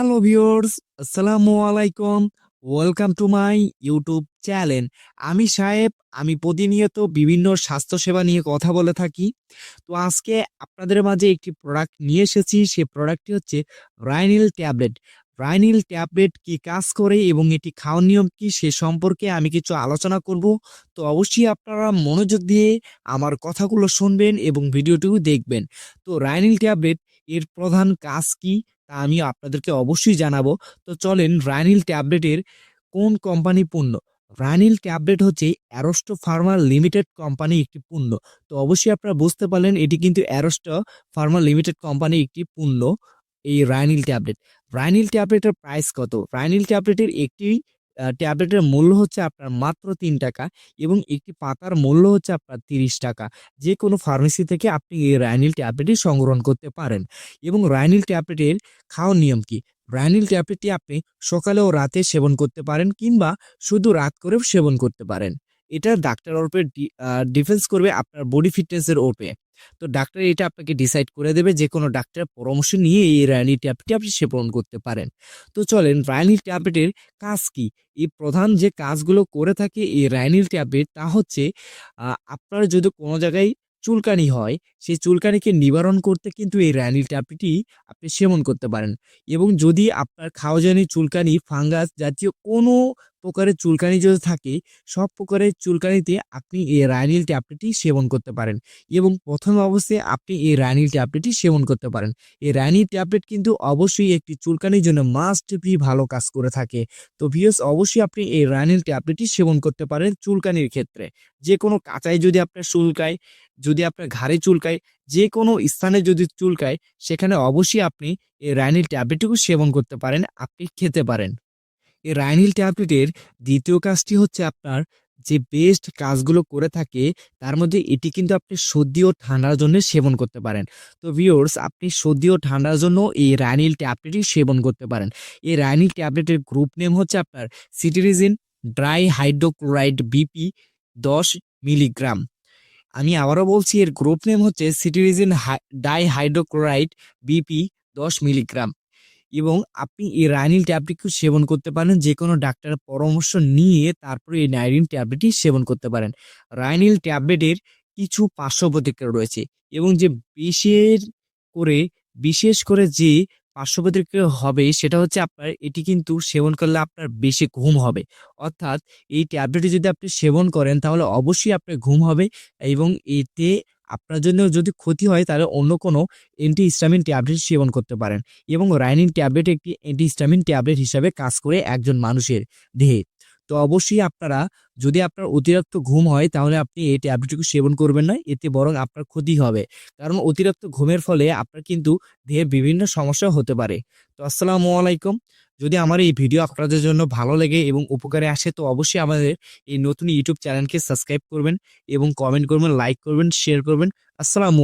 Hello viewers আসসালামু আলাইকুম welcome to my YouTube channel আমি সাহেব, আমি প্রতিনিয়ত বিভিন্ন স্বাস্থ্যসেবা নিয়ে কথা বলে থাকি। তো আজকে আপনাদের মাঝে একটি প্রোডাক্ট নিয়ে এসেছি। সে প্রোডাক্টটি হচ্ছে রাইনিল ট্যাবলেট রাইনিল ট্যাবলেট কি কাজ করে এবং এটি খাওয়ার নিয়ম কি সে সম্পর্কে আমি কিছু আলোচনা করব। তো অবশ্যই আপনারা মনোযোগ দিয়ে আমার কথাগুলো শুনবেন এবং ভিডিওটিও দেখবেন। তো রাইনিল ট্যাবলেট এর প্রধান কাজ কি? তা আমি আপনাদেরকে অবশ্যই জানাব। তো চলেন রানিল ট্যাবলেটের কোন কোম্পানি পণ্য? রানিল ট্যাবলেট হচ্ছে অ্যারোস্টো ফার্মা লিমিটেড কোম্পানি একটি পণ্য। তো অবশ্যই আপনারা বুঝতে পারলেন এটি কিন্তু অ্যারোস্টো ফার্মা লিমিটেড কোম্পানি একটি পণ্য, এই রায়নিল ট্যাবলেট। রায়নিল ট্যাবলেটের প্রাইস কত? রাইনিল ট্যাবলেটের একটি ট্যাবলেটের মূল্য হচ্ছে আপনার মাত্র তিন টাকা এবং একটি পাতার মূল্য হচ্ছে আপনার তিরিশ টাকা। যে কোনো ফার্মেসি থেকে আপনি এই রানিল ট্যাবলেটটি সংগ্রহণ করতে পারেন। এবং রানিল ট্যাবলেটের খাওয়ার নিয়ম কি? রানিল ট্যাবলেটটি আপনি সকালে ও রাতে সেবন করতে পারেন কিংবা শুধু রাত করেও সেবন করতে পারেন। এটা ডাক্তার ওপরে ডিফেন্স করবে আপনার বডি ফিটনেসের ওপরে তো ডাক্তার এটা আপনাকে ডিসাইড করে দেবে যে কোনো ডাক্তারের পরামর্শ নিয়ে এই রানিল ট্যাবলেটটি আপনি সেবন করতে পারেন। তো চলেন রানিল ট্যাবলেটের কাজ কি? এই প্রধান যে কাজগুলো করে থাকে এই রানিল ট্যাবলেট তা হচ্ছে আপনার যদি কোনো জায়গায় চুলকানি হয়, সেই চুলকানিকে নিবারণ করতে কিন্তু এই রানিল ট্যাবলেটটি আপনি সেবন করতে পারেন। এবং যদি আপনার খাওয়াজানি চুলকানি, ফাঙ্গাস জাতীয় কোনো প্রকারের চুলকানি যদি থাকে, সব প্রকারের চুলকানিতে আপনি এই রানিল ট্যাবলেটটি সেবন করতে পারেন এবং প্রথম অবস্থায় আপনি এই রানিল ট্যাবলেটটি সেবন করতে পারেন। এই রানিল ট্যাবলেট কিন্তু অবশ্যই একটি চুলকানির জন্য মাস্ট বি ভালো কাজ করে থাকে। তো ভিউস অবশ্যই আপনি এই রানিল ট্যাবলেটটি সেবন করতে পারেন চুলকানির ক্ষেত্রে। যে কোনো কাঁচায় যদি আপনার চুলকায়, যদি আপনার ঘাড়ে চুলকায় যে কোনো স্থানে যদি চুলকায়, সেখানে অবশ্যই আপনি এই রাইনিল ট্যাবলেটটুকু সেবন করতে পারেন, আপনি খেতে পারেন। এই রাইনিল ট্যাবলেটের দ্বিতীয় কাজটি হচ্ছে আপনার যে বেস্ট কাজগুলো করে থাকে, তার মধ্যে এটি কিন্তু আপনি সর্দি ও ঠান্ডার জন্য সেবন করতে পারেন। তো ভিউয়ার্স আপনি সর্দি ও ঠান্ডার জন্য এই রাইনিল ট্যাবলেটই সেবন করতে পারেন। এই রাইনিল ট্যাবলেটের গ্রুপ নেম হচ্ছে আপনার সিটিরিজিন ড্রাই হাইড্রোক্লোরাইড বিপি দশ মিলিগ্রাম আমি আবারও বলছি, এর গ্রুপ নেম হচ্ছে সিটিরিজিন ডাই হাইড্রোক্লোরাইড বিপি দশ মিলিগ্রাম এবং আপনি এই রাইনিল ট্যাবলেটকে সেবন করতে পারেন যে কোনো ডাক্তারের পরামর্শ নিয়ে তারপরে এই রাইনিল ট্যাবলেটটি সেবন করতে পারেন। রাইনিল ট্যাবলেটের কিছু পার্শ্ব প্রতিক্রিয়া রয়েছে এবং যে বিশেষ করে বিশেষ করে যে পার্শ্ব প্রতিক্রিয়া হবে সেটা হচ্ছে আপনার, এটি কিন্তু সেবন করলে আপনার বেশি ঘুম হবে। অর্থাৎ এই ট্যাবলেটটি যদি আপনি সেবন করেন তাহলে অবশ্যই আপনার ঘুম হবে এবং এতে আপনার জন্য যদি ক্ষতি হয়, তাহলে অন্য কোনো অ্যান্টি হিস্টামিন ট্যাবলেট সেবন করতে পারেন এবং রাইনিন ট্যাবলেট একটি অ্যান্টি হিস্টামিন ট্যাবলেট হিসাবে কাজ করে একজন মানুষের দেহে। তো অবশ্যই আপনারা, যদি আপনার অতিরিক্ত ঘুম হয়, তাহলে আপনি এই ট্যাবলেটটুকু সেবন করবেন না, এতে বরং আপনার ক্ষতি হবে। কারণ অতিরিক্ত ঘুমের ফলে আপনার কিন্তু দেহে বিভিন্ন সমস্যা হতে পারে। তো আসসালামু আলাইকুম। যদি আমার এই ভিডিও আপনাদের জন্য ভালো লাগে এবং উপকারে আসে, তো অবশ্যই আমাদের এই নতুন ইউটিউব চ্যানেলকে সাবস্ক্রাইব করবেন এবং কমেন্ট করবেন লাইক করবেন শেয়ার করবেন। আসসালামু